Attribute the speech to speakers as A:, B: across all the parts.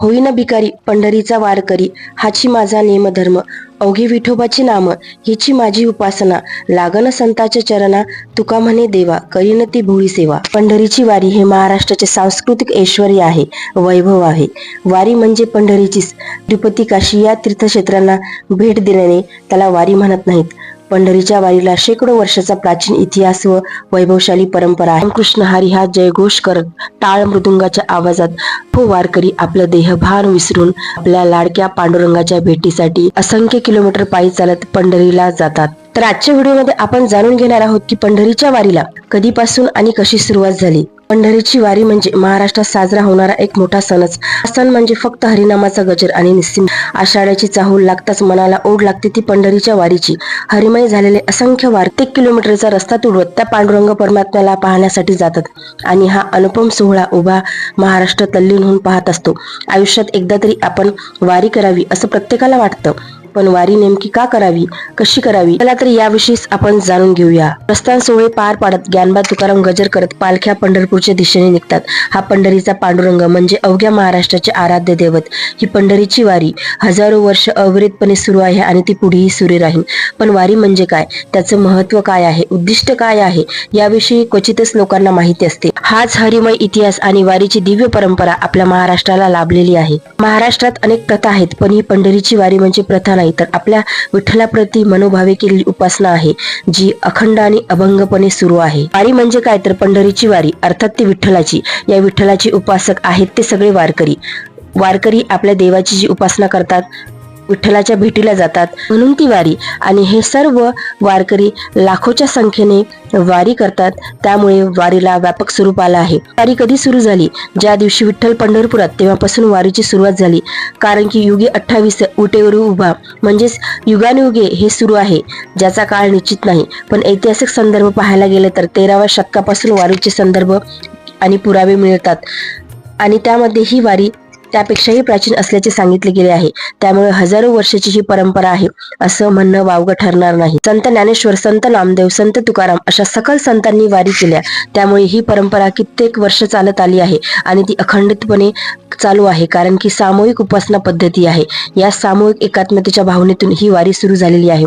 A: होईन भिकारी पंढरीचा वारकरी हाची माझा नेमधर्म. अवघी विठोबाची नाम हिची माझी उपासना. लागन संताच्या चरणा तुका म्हणे देवा करीन ती भोळी सेवा. पंढरीची वारी हे महाराष्ट्राचे सांस्कृतिक ऐश्वर्य आहे वैभव आहे. वारी म्हणजे पंढरीचीच. तिरुपती काशी या तीर्थक्षेत्रांना भेट दिल्याने त्याला वारी म्हणत नाहीत. पंढरीच्या वारीला शेकडो वर्षाचा प्राचीन इतिहास व वैभवशाली परंपरा आहे. कृष्ण हरी हा जयघोष करत टाळ मृदुंगाच्या आवाजात तो वारकरी आपलं देहभान विसरून आपल्या लाडक्या पांडुरंगाच्या भेटीसाठी असंख्य किलोमीटर पायी चालत पंढरीला जातात. तर आजच्या व्हिडिओमध्ये आपण जाणून घेणार आहोत की पंढरीच्या वारीला कधीपासून आणि कशी सुरुवात झाली? पंढरीची वारी म्हणजे महाराष्ट्रात साजरा होणारा एक मोठा सणच. सण म्हणजे फक्त हरिनामाचा गजर आणि निस्सिम. आषाढ्याची चाहूल लागताच मनाला ओढ लागते ती पंढरीच्या वारीची. हरिमय झालेले असंख्य वार्तिक किलोमीटरचा रस्ता तुडवत त्या पांडुरंग परमात्म्याला पाहण्यासाठी जातात. आणि हा अनुपम सोहळा उभा महाराष्ट्र तल्लीन होऊन पाहत असतो. आयुष्यात एकदा तरी आपण वारी करावी असं प्रत्येकाला वाटतं. पण वारी नेमकी का करावी कशी करावी? चला तर याविषयीच आपण जाणून घेऊया. प्रस्थान सोहळे पार पाडत ज्ञानबा तुकाराम गजर करत पालख्या पंढरपूरच्या दिशेने निघतात. हा पंढरीचा पांडुरंग म्हणजे अवघ्या महाराष्ट्राचे आराध्य दैवत. ही पंढरीची वारी हजारो वर्ष अविरतपणे सुरू आहे आणि ती पुढेही सुरू राहील. पण वारी म्हणजे काय? त्याचं महत्त्व काय आहे? उद्दिष्ट काय आहे? याविषयी क्वचितच लोकांना माहिती असते. हाच हरिमय इतिहास आणि वारीची दिव्य परंपरा आपल्या महाराष्ट्राला लाभलेली आहे. महाराष्ट्रात अनेक प्रथा आहेत पण ही पंढरीची वारी म्हणजे प्रथा नाही तर आपल्या विठ्ठलाप्रती मनोभावे केलेली उपासना आहे जी अखंड आणि अभंगपणे सुरू आहे. वारी म्हणजे काय? तर पंढरीची वारी अर्थात ती विठ्ठलाची. या विठ्ठलाची उपासक आहेत ते सगळे वारकरी. वारकरी आपल्या देवाची जी उपासना करतात विठ्ठलाच्या भेटीला जातात. म्हणून ती वारी आणि हे सर्व वारकरी लाखोच्या संख्येने वारी करतात. त्यामुळे वारीला व्यापक स्वरूप आला आहे. वारी कधी सुरू झाली? ज्या दिवशी विठ्ठल पंढरपुरात तेव्हापासून वारीची सुरुवात झाली. कारण की युगे अठ्ठावीस उटेवर उभा. म्हणजेच युगानुयुगे हे सुरू आहे. ज्याचा काळ निश्चित नाही. पण ऐतिहासिक संदर्भ पाहायला गेले तर तेराव्या शतकापासून वारीचे संदर्भ आणि पुरावे मिळतात. आणि त्यामध्ये ही वारी त्यापेक्षाही प्राचीन असल्याचे सांगितले गेले आहे. त्यामुळे हजारो वर्षाची ही परंपरा आहे असं म्हणणं वावगं ठरणार नाही. संत ज्ञानेश्वर संत नामदेव संत तुकाराम अशा सकल संतांनी वारी केल्या. त्यामुळे ही परंपरा कित्येक वर्ष चालत आली आहे आणि ती अखंडितपणे चालू आहे कारण की सामूहिक उपासना पद्धती आहे. या सामूहिक एकात्मतेच्या भावनेतून ही वारी सुरू झालेली आहे.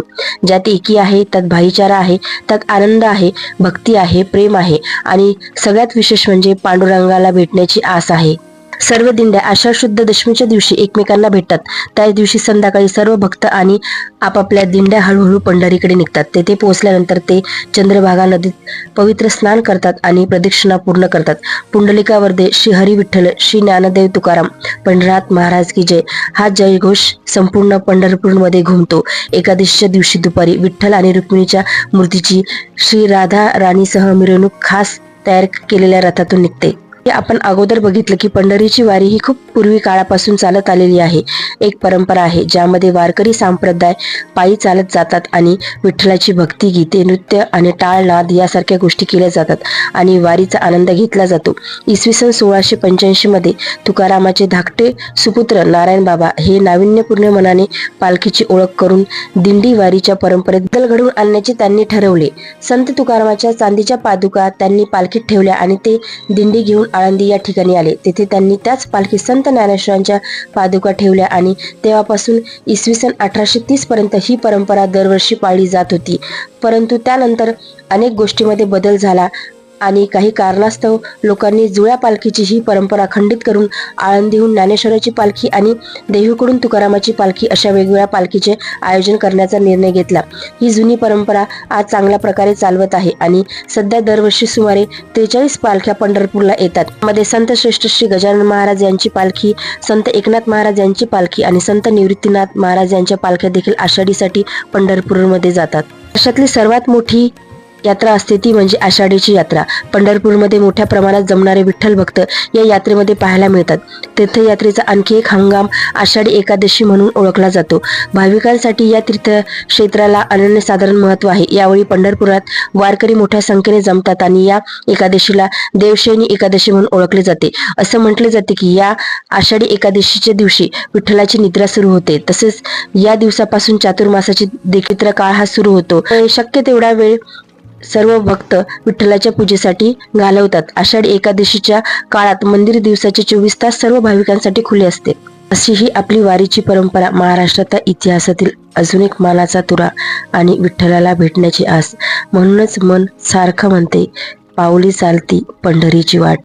A: ज्यात एकी आहे त्यात भाईचारा आहे त्यात आनंद आहे भक्ती आहे प्रेम आहे आणि सगळ्यात विशेष म्हणजे पांडुरंगाला भेटण्याची आस आहे. सर्व दिंड्या आषाढ शुद्ध दशमीच्या दिवशी एकमेकांना भेटतात. त्याच दिवशी संध्याकाळी सर्व भक्त आणि आपापल्या दिंड्या हळूहळू पंढरीकडे निघतात. तेथे पोहोचल्यानंतर ते चंद्रभागा नदीत पवित्र स्नान करतात आणि प्रदक्षिणा पूर्ण करतात. पुंडलिका वर्धे श्री हरी विठ्ठल श्री ज्ञानदेव तुकाराम पंढरात महाराज की जय. हा जयघोष संपूर्ण पंढरपूरमध्ये घुमतो. एकादशीच्या दिवशी दुपारी विठ्ठल आणि रुक्मिणीच्या मूर्तीची श्री राधा राणीसह मिरवणूक खास तयार केलेल्या रथातून निघते. आपण अगोदर बघितलं की पंढरीची वारी ही खूप पूर्वी काळापासून चालत आलेली आहे. एक परंपरा आहे ज्यामध्ये वारकरी संप्रदाय पायी चालत जातात आणि विठ्ठलाची भक्ती गीते नृत्य आणि टाळ नाद यासारख्या गोष्टी केल्या जातात आणि वारीचा आनंद घेतला जातो. इसवी सन सोळाशे पंच्याऐंशी मध्ये तुकारामाचे धाकटे सुपुत्र नारायण बाबा हे नाविन्यपूर्ण मनाने पालखीची ओळख करून दिंडी वारीच्या परंपरेत बदल घडवून आणण्याचे त्यांनी ठरवले. संत तुकारामाच्या चांदीच्या पादुका त्यांनी पालखीत ठेवल्या आणि ते दिंडी घेऊन आळंदी या ठिकाणी आले. तेथे त्यांनी त्याच पालखीत संत ज्ञानेश्वरांच्या पादुका ठेवल्या आणि तेव्हापासून इसवी सन अठराशे तीस पर्यंत ही परंपरा दरवर्षी पाळली जात होती. परंतु त्यानंतर अनेक गोष्टीमध्ये बदल झाला. आणि काही कारणास्तव लोकांनी जुळ्या पालखीची ही परंपरा खंडित करून आळंदीहून ज्ञानेश्वराची पालखी आणि देहूकडून तुकारामाची पालखी अशा वेगवेगळ्या पालखीचे आयोजन करण्याचा निर्णय घेतला. ही जुनी परंपरा आज चांगल्या प्रकारे चालवत आहे आणि सध्या दरवर्षी सुमारे त्रेचाळीस पालख्या पंढरपूरला येतात. मध्ये संत श्रेष्ठ श्री गजानन महाराज यांची पालखी संत एकनाथ महाराज यांची पालखी आणि संत निवृत्तीनाथ महाराज यांच्या पालख्या देखील आषाढीसाठी पंढरपूरमध्ये जातात. वर्षातली सर्वात मोठी यात्रा असते ती म्हणजे आषाढीची यात्रा. पंढरपूरमध्ये मोठ्या प्रमाणात जमणारे विठ्ठल भक्त या यात्रेमध्ये पाहायला मिळतात. तीर्थयात्रेचा आणखी एक हंगाम आषाढी एकादशी म्हणून ओळखला जातो. भाविकांसाठी या तीर्थक्षेत्राला अनन्यसाधारण महत्त्व आहे. यावेळी पंढरपुरात वारकरी मोठ्या संख्येने जमतात आणि या एकादशीला देवशयनी एकादशी म्हणून ओळखले जाते. असं म्हटले जाते की या आषाढी एकादशीच्या दिवशी विठ्ठलाची निद्रा सुरू होते. तसेच या दिवसापासून चातुर्मासाची देखित्र काळ हा सुरू होतो. शक्य तेवढा वेळ सर्व भक्त विठ्ठलाच्या पूजेसाठी घालवतात. आषाढी एकादशीच्या काळात मंदिर दिवसाचे चोवीस तास सर्व भाविकांसाठी खुले असते. अशी ही आपली वारीची परंपरा महाराष्ट्राच्या इतिहासातील अजून एक मानाचा तुरा आणि विठ्ठलाला भेटण्याची आस. म्हणूनच मन सारखं म्हणते पाऊली चालती पंढरीची वाट.